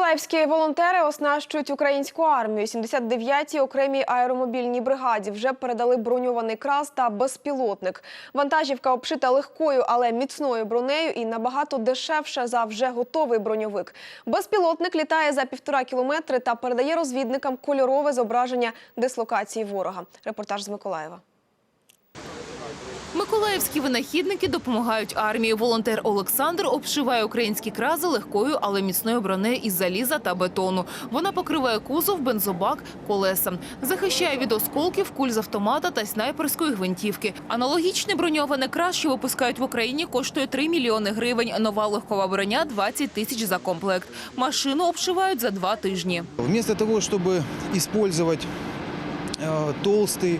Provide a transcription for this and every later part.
Миколаївські волонтери оснащують українську армію. 79-й окремій аеромобільній бригаді вже передали броньований крас та безпілотник. Вантажівка обшита легкою, але міцною бронею і набагато дешевше за вже готовий броньовик. Безпілотник літає за півтора кілометри та передає розвідникам кольорове зображення дислокації ворога. Репортаж з Миколаєва. Миколаївські винахідники допомагають армії. Волонтер Олександр обшиває українські крази легкою, але міцною бронею із заліза та бетону. Вона покриває кузов, бензобак, колеса. Захищає від осколків, куль з автомата та снайперської гвинтівки. Аналогічний броньований крас, що випускають в Україні, коштує 3 мільйони гривень. Нова легкова броня – 20 тисяч за комплект. Машину обшивають за два тижні. Вместо того, чтобы использовать э, толстый э,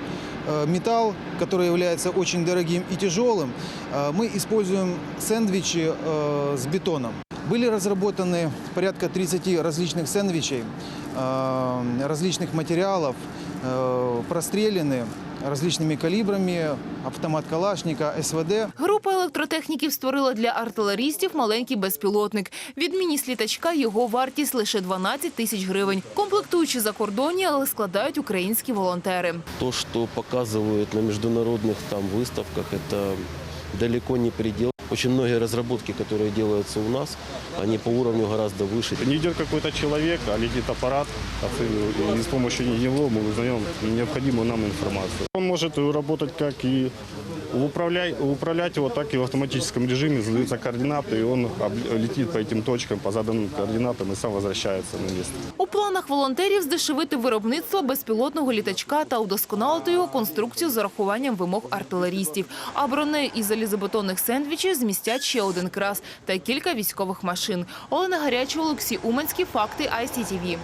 металл, который является очень дорогим и тяжелым, э, мы используем сэндвичи э, с бетоном. Были разработаны порядка 30 различных сэндвичей, э, различных материалов, э, прострелены различными калибрами, автомат Калашника, СВД. Група електротехніків створила для артилерістів маленький безпілотник. Відмінність літачка – його вартість лише 12 тисяч гривень. Комплектуючі закордонні, але складають українські волонтери. То, что показывают на международных там выставках, это далеко не предел. Очень многие разработки, которые делаются у нас, они по уровню гораздо выше. Не идет какой-то человек, а летит аппарат, оценивает, и с помощью него мы узнаем необходимую нам информацию. Он может работать как и управлять, управлять его, так и в автоматическом режиме задаются координаты, и он об- летит по этим точкам, по заданным координатам и сам возвращается на место. У планах волонтерів здешевити виробництво безпілотного літачка та удосконалити його конструкцію з урахуванням вимог артилерістів. А бронею із залізобетонних сендвічів змістять ще один крас та кілька військових машин. Олена Гаряча, Олексій Уманський. Факти ICTV.